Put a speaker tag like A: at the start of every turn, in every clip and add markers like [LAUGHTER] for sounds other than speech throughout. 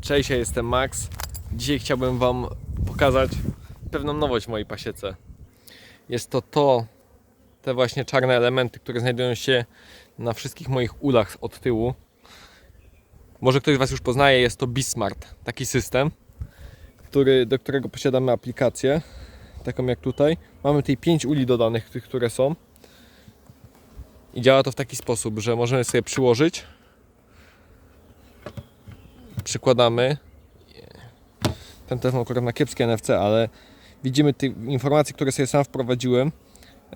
A: Cześć, ja jestem Max. Dzisiaj chciałbym Wam pokazać pewną nowość w mojej pasiece. Jest to to, te właśnie czarne elementy, które znajdują się na wszystkich moich ulach od tyłu. Może ktoś z Was już poznaje, jest to Bismart, taki system, który, do którego posiadamy aplikację, taką jak tutaj. Mamy tutaj 5 uli dodanych, które są. I działa to w taki sposób, że możemy sobie przyłożyć przykładamy. Ten telefon akurat ma kiepskie NFC, ale widzimy te informacje, które sobie sam wprowadziłem,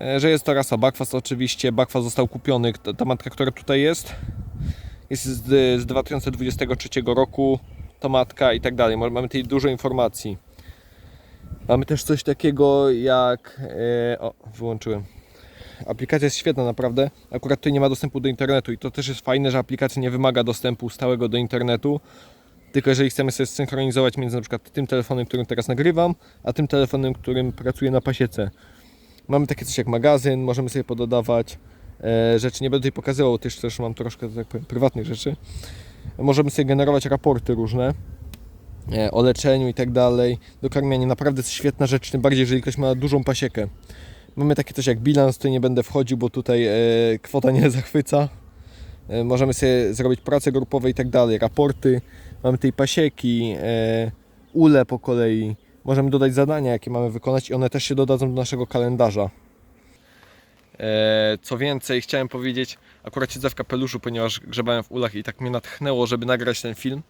A: e, że jest to rasa Backfast oczywiście. Backfast został kupiony, ta- ta matka, która tutaj jest, jest z, z 2023 roku, to matka i tak dalej. Mamy tutaj dużo informacji. Mamy też coś takiego jak... E, o, wyłączyłem. Aplikacja jest świetna naprawdę. Akurat tutaj nie ma dostępu do internetu i to też jest fajne, że aplikacja nie wymaga dostępu stałego do internetu. Tylko jeżeli chcemy sobie synchronizować między na przykład tym telefonem, którym teraz nagrywam, a tym telefonem, którym pracuję na pasiece. Mamy takie coś jak magazyn, możemy sobie pododawać e, rzeczy. Nie będę tutaj pokazywał, też też mam troszkę, tak powiem, prywatnych rzeczy. Możemy sobie generować raporty różne e, o leczeniu i tak dalej. Dokarmianie naprawdę świetna rzecz, tym bardziej jeżeli ktoś ma dużą pasiekę. Mamy takie coś jak bilans, tu nie będę wchodził, bo tutaj e, kwota nie [LAUGHS] zachwyca. Możemy sobie zrobić prace grupowe i tak dalej, raporty. Mamy tej pasieki, e, ule po kolei. Możemy dodać zadania, jakie mamy wykonać i one też się dodadzą do naszego kalendarza. E, co więcej, chciałem powiedzieć, akurat siedzę w kapeluszu, ponieważ grzebałem w ulach i tak mnie natchnęło, żeby nagrać ten film.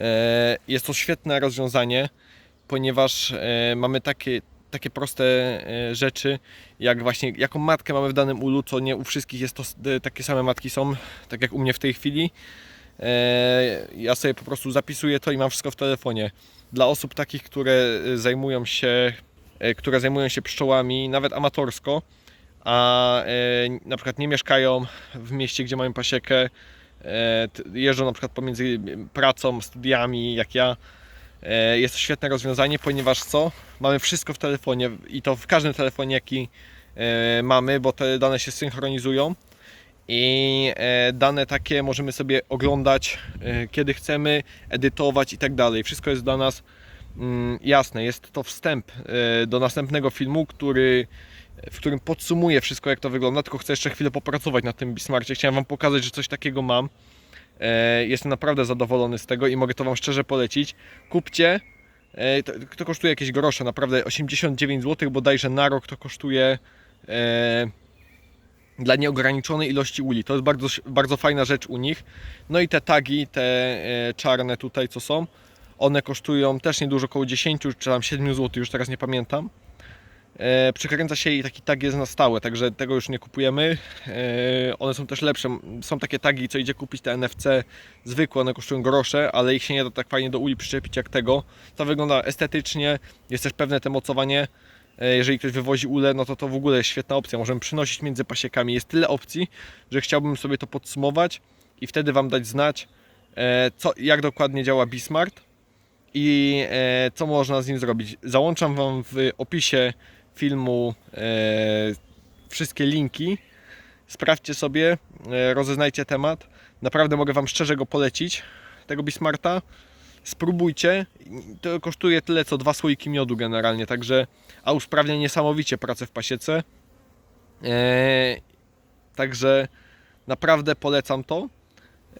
A: E, jest to świetne rozwiązanie, ponieważ mamy takie, takie proste rzeczy, jak właśnie jaką matkę mamy w danym ulu, co nie u wszystkich jest to takie same matki są, tak jak u mnie w tej chwili. E, Ja sobie po prostu zapisuję to i mam wszystko w telefonie. Dla osób takich, które e, zajmują się, e, które zajmują się pszczołami, nawet amatorsko, a na przykład nie mieszkają w mieście, gdzie mają pasiekę, jeżdżą na przykład pomiędzy pracą, studiami, jak ja. Jest to świetne rozwiązanie, ponieważ co? Mamy wszystko w telefonie i to w każdym telefonie, jaki mamy, bo te dane się synchronizują i e, dane takie możemy sobie oglądać e, kiedy chcemy, edytować i tak dalej. Wszystko jest dla nas mm, jasne. Jest to wstęp e, do następnego filmu, który, w którym podsumuję wszystko jak to wygląda, tylko chcę jeszcze chwilę popracować nad tym Bismarcie. Chciałem Wam pokazać, że coś takiego mam. Jestem naprawdę zadowolony z tego i mogę to Wam szczerze polecić. Kupcie. To, to kosztuje jakieś grosze, naprawdę 89 zł bodajże na rok to kosztuje dla nieograniczonej ilości uli. To jest bardzo, bardzo fajna rzecz u nich. No i te tagi, te e, czarne tutaj co są, one kosztują też niedużo, około 10 czy tam 7 zł, już teraz nie pamiętam. E, przykręca się i taki tag jest na stałe, także tego już nie kupujemy. E, one są też lepsze. Są takie tagi, co idzie kupić te NFC zwykłe, one kosztują grosze, ale ich się nie da tak fajnie do uli przyczepić jak tego. To wygląda estetycznie, jest też pewne te mocowanie. E, Jeżeli ktoś wywozi ule, no to to w ogóle jest świetna opcja. Możemy przynosić między pasiekami. Jest tyle opcji, że chciałbym sobie to podsumować i wtedy Wam dać znać, e, co, jak dokładnie działa Bismart i e, co można z nim zrobić. Załączam Wam w opisie filmu wszystkie linki. Sprawdźcie sobie, rozeznajcie temat. Naprawdę mogę Wam szczerze go polecić, tego Bismarta. Spróbujcie. To kosztuje tyle co dwa słoiki miodu generalnie, także a usprawnia niesamowicie pracę w pasiece. E, także naprawdę polecam to.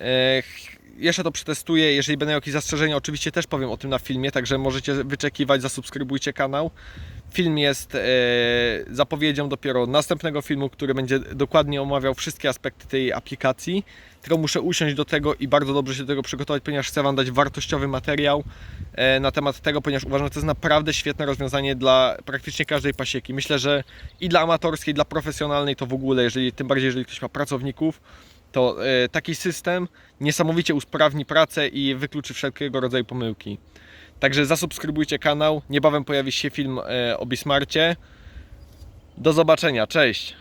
A: E, ch- jeszcze to przetestuję. Jeżeli będą jakieś zastrzeżenia, oczywiście też powiem o tym na filmie, także możecie wyczekiwać, zasubskrybujcie kanał. Film jest e, zapowiedzią dopiero następnego filmu, który będzie dokładnie omawiał wszystkie aspekty tej aplikacji. Tylko muszę usiąść do tego i bardzo dobrze się do tego przygotować, ponieważ chcę Wam dać wartościowy materiał e, na temat tego, ponieważ uważam, że to jest naprawdę świetne rozwiązanie dla praktycznie każdej pasieki. Myślę, że i dla amatorskiej, i dla profesjonalnej to w ogóle, jeżeli, tym bardziej jeżeli ktoś ma pracowników, to e, taki system niesamowicie usprawni pracę i wykluczy wszelkiego rodzaju pomyłki. Także zasubskrybujcie kanał, niebawem pojawi się film e, o Bismarcie. Do zobaczenia, cześć!